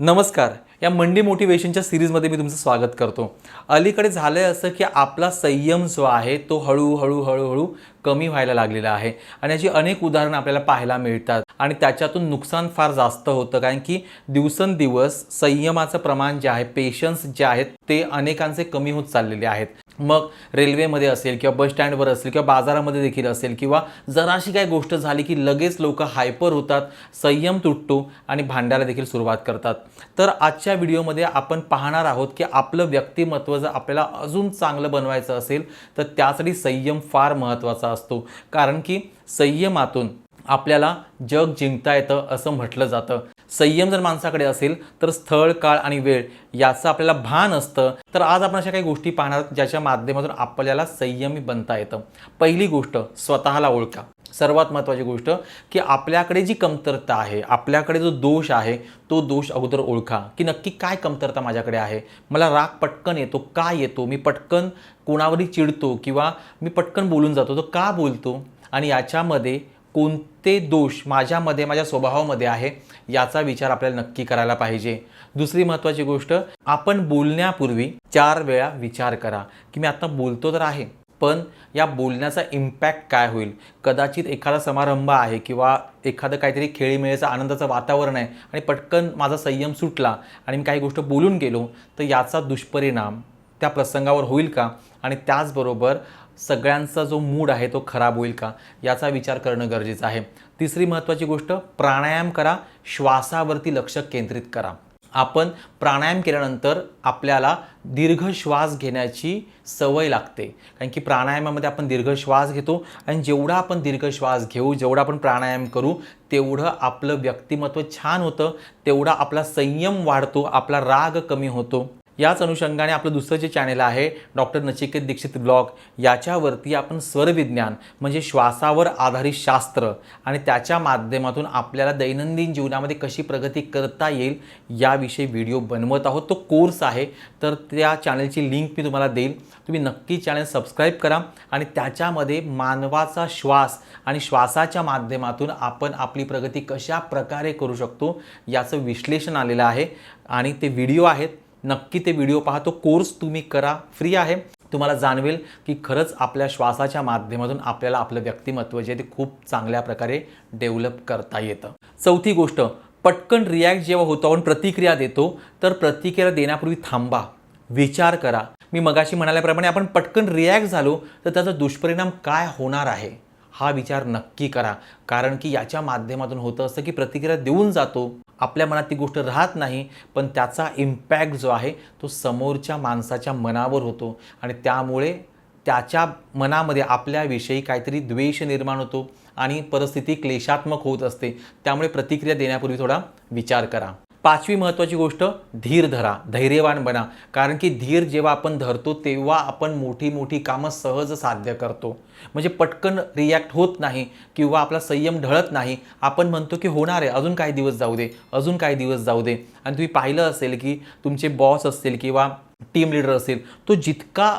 नमस्कार. या मंडी मोटिवेशनच्या सिरीजमध्ये मी तुमचं स्वागत करतो. अलीकडे झालं आहे असं की आपला संयम जो आहे तो हळूहळू हळूहळू कमी व्हायला लागलेला आहे. आणि याची अनेक उदाहरणं आपल्याला पाहायला मिळतात. आणि त्याच्यातून नुकसान फार जास्त होतं. कारण की दिवसेंदिवस संयमाचं प्रमाण जे आहे पेशन्स जे आहेत ते अनेकांचे कमी होत चाललेले आहेत. मग रेल्वेमध्ये असेल किंवा बस स्टँडवर असेल किंवा बाजारामध्ये देखील असेल किंवा जराशी काही गोष्ट झाली की लगेच लोक हायपर होतात संयम तुटतो आणि भांडायला देखील सुरुवात करतात. तर आजच्या व्हिडिओमध्ये आपण पाहणार आहोत की आपलं व्यक्तिमत्व जर आपल्याला अजून चांगलं बनवायचं असेल तर त्यासाठी संयम फार महत्त्वाचा असतो. कारण की संयमातून आपल्याला जग जिंकता येतं असं म्हटलं जातं. संयम जर माणसाकडे असेल तर स्थळ काळ आणि वेळ याचं आपल्याला भान असतं. तर आज आपण अशा काही गोष्टी पाहणार ज्याच्या माध्यमातून आपल्याला संयमी बनता येतं. पहिली गोष्ट स्वतःला ओळखा. सर्वात महत्त्वाची गोष्ट की आपल्याकडे जी कमतरता आहे आपल्याकडे जो दोष आहे तो दोष अगोदर ओळखा की नक्की काय कमतरता माझ्याकडे आहे? मला राग पटकन येतो का येतो? मी पटकन कोणावरही चिडतो किंवा मी पटकन बोलून जातो तो का बोलतो? आणि याच्यामध्ये कोणते दोष माझ्यामध्ये माझ्या स्वभावामध्ये आहे याचा विचार आपल्याला नक्की करायला पाहिजे. दुसरी महत्त्वाची गोष्ट आपण बोलण्यापूर्वी चार वेळा विचार करा की मी आत्ता बोलतो तर आहे पण या बोलण्याचा इम्पॅक्ट काय होईल? कदाचित एखादा समारंभ आहे किंवा एखादं काहीतरी खेळीमेळीचं आनंदाचं वातावरण आहे आणि पटकन माझा संयम सुटला आणि मी काही गोष्ट बोलून गेलो तर याचा दुष्परिणाम त्या प्रसंगावर होईल का? आणि त्याचबरोबर सगळ्यांचा जो मूड आहे तो खराब होईल का याचा विचार करणं गरजेचं आहे. तिसरी महत्त्वाची गोष्ट प्राणायाम करा श्वासावरती लक्ष केंद्रित करा. आपण प्राणायाम केल्यानंतर आपल्याला दीर्घ श्वास घेण्याची सवय लागते. कारण की प्राणायामामध्ये आपण दीर्घ श्वास घेतो आणि जेवढा आपण दीर्घ श्वास घेऊ जेवढा आपण प्राणायाम करू तेवढं आपलं व्यक्तिमत्व छान होतं तेवढा आपला संयम वाढतो आपला राग कमी होतो. याच अनुषंगाने आपलं दुसरं जे चॅनल आहे डॉक्टर नचिकेत दीक्षित ब्लॉग याच्यावरती आपण स्वरविज्ञान म्हणजे श्वासावर आधारित शास्त्र आणि त्याच्या माध्यमातून आपल्याला दैनंदिन जीवनामध्ये कशी प्रगती करता येईल याविषयी व्हिडिओ बनवत आहोत. तो कोर्स आहे तर त्या चॅनलची लिंक मी तुम्हाला देईल. तुम्ही नक्की चॅनल सबस्क्राईब करा आणि त्याच्यामध्ये मानवाचा श्वास आणि श्वासाच्या माध्यमातून आपण आपली प्रगती कशा प्रकारे करू शकतो याचं विश्लेषण आलेलं आहे. आणि ते व्हिडिओ आहेत नक्की ते व्हिडिओ पहा. तो कोर्स तुम्ही करा. फ्री आहे. तुम्हाला जाणवेल की खरंच आपल्या श्वासाच्या माध्यमातून आपल्याला आपलं व्यक्तिमत्व जे ते खूप चांगल्या प्रकारे डेव्हलप करता येतं. चौथी गोष्ट पटकन रिॲक्ट जेव्हा होतो आपण प्रतिक्रिया देतो तर प्रतिक्रिया देण्यापूर्वी थांबा. विचार करा. मी मगाशी म्हणाल्याप्रमाणे आपण पटकन रिॲक्ट झालो तर त्याचा दुष्परिणाम काय होणार आहे? हा विचार नक्की करा. कारण की याच्या माध्यमातून होतं असं की प्रतिक्रिया देऊन जातो. आपल्या मनात ती गोष्ट राहत नाही पण त्याचा इम्पॅक्ट जो आहे तो समोरच्या माणसाच्या मनावर होतो. आणि त्यामुळे त्याच्या मनामध्ये आपल्याविषयी काहीतरी द्वेष निर्माण होतो आणि परिस्थिती क्लेशात्मक होत असते. त्यामुळे प्रतिक्रिया देण्यापूर्वी थोडा विचार करा. पाचवी महत्त्वाची गोष्ट धीर धरा धैर्यवान बना. कारण की धीर जेव्हा आपण धरतो तेव्हा आपण मोठी मोठी कामं सहज साध्य करतो. म्हणजे पटकन रिॲक्ट होत नाही किंवा आपला संयम ढळत नाही. आपण म्हणतो की होणार आहे अजून काही दिवस जाऊ दे अजून काही दिवस जाऊ दे. आणि तुम्ही पाहिलं असेल की तुमचे बॉस असतील किंवा टीम लीडर असेल तो जितका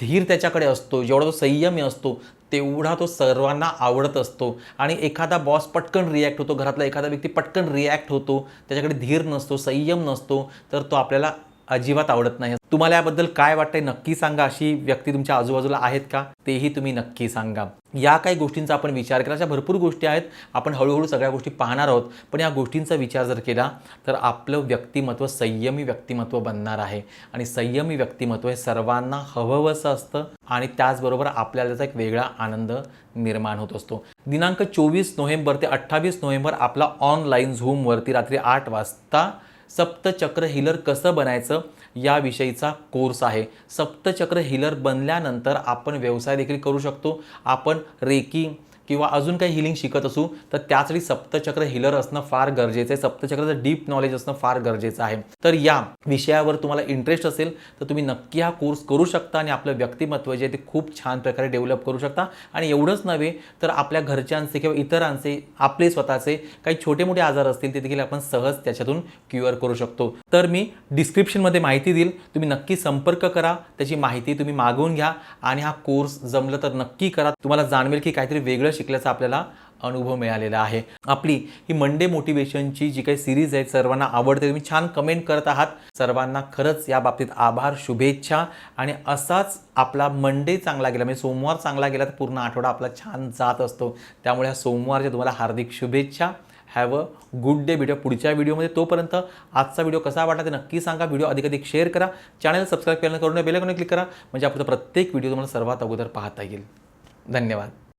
धीर त्याच्याकडे असतो जेवढा तो संयमी असतो तेवढा तो सर्वांना आवडत असतो. आणि एखादा बॉस पटकन रिॲक्ट होतो. घरातला एखादा व्यक्ती पटकन रिॲक्ट होतो. त्याच्याकडे धीर नसतो संयम नसतो. तर तो आपल्याला अजिबात आवडत नाही. तुम्हाला याबद्दल काय वाटतंय? नक्की सांगा. अशी व्यक्ती तुमच्या आजूबाजूला आहेत का? तेही तुम्ही नक्की सांगा. या काही गोष्टींचा आपण विचार केला. अशा भरपूर गोष्टी आहेत. आपण हळूहळू सगळ्या गोष्टी पाहणार आहोत. पण या गोष्टींचा विचार जर केला तर आपलं व्यक्तिमत्व संयमी व्यक्तिमत्व बनणार आहे. आणि संयमी व्यक्तिमत्व हे सर्वांना हवंहवंसं असतं. आणि त्याचबरोबर आपल्याला त्याचा एक वेगळा आनंद निर्माण होत असतो. दिनांक चोवीस नोव्हेंबर ते अठ्ठावीस नोव्हेंबर आपला ऑनलाईन झूमवरती रात्री आठ वाजता सप्तचक्र हिलर कसं बनायचं याविषयीचा कोर्स आहे. सप्तचक्र हिलर बनल्यानंतर आपण व्यवसाय देखील करू शकतो. आपण रेकी किंवा अजून काही हिलिंग शिकत असू तर त्यासाठी सप्तचक्र हिलर असणं फार गरजेचं आहे. सप्तचक्राचं डीप नॉलेज असणं फार गरजेचं आहे. तर या विषयावर तुम्हाला इंटरेस्ट असेल तर तुम्ही नक्की हा कोर्स करू शकता आणि आपलं व्यक्तिमत्व जे आहे ते खूप छान प्रकारे डेव्हलप करू शकता. आणि एवढंच नव्हे तर आपल्या घरच्यांचे किंवा इतरांचे आपले स्वतःचे काही छोटे मोठे आजार असतील ते देखील आपण सहज त्याच्यातून क्युअर करू शकतो. तर मी डिस्क्रिप्शनमध्ये माहिती देईल. तुम्ही नक्की संपर्क करा. त्याची माहिती तुम्ही मागवून घ्या. आणि हा कोर्स जमलं तर नक्की करा. तुम्हाला जाणवेल की काहीतरी वेगळं शिकल्याचा आपल्याला अनुभव मिळालेला आहे. आपली ही मंडे मोटिवेशनची जी काही सिरीज आहे सर्वांना आवडते तुम्ही छान कमेंट करत आहात. सर्वांना खरंच या बाबतीत आभार शुभेच्छा. आणि असाच आपला मंडे चांगला गेला म्हणजे सोमवार चांगला गेला तर पूर्ण आठवडा आपला छान जात असतो. त्यामुळे ह्या सोमवारच्या तुम्हाला हार्दिक शुभेच्छा. Have a good day video पुढच्या व्हिडिओमध्ये तोपर्यंत आजचा व्हिडिओ कसा वाटला ते नक्की सांगा. व्हिडिओ अधिक अधिक शेअर करा. चॅनल सबस्क्राईब केलं करून बेलकॉन क्लिक करा. म्हणजे आपला प्रत्येक व्हिडिओ तुम्हाला सर्वात अगोदर पाहता येईल. धन्यवाद.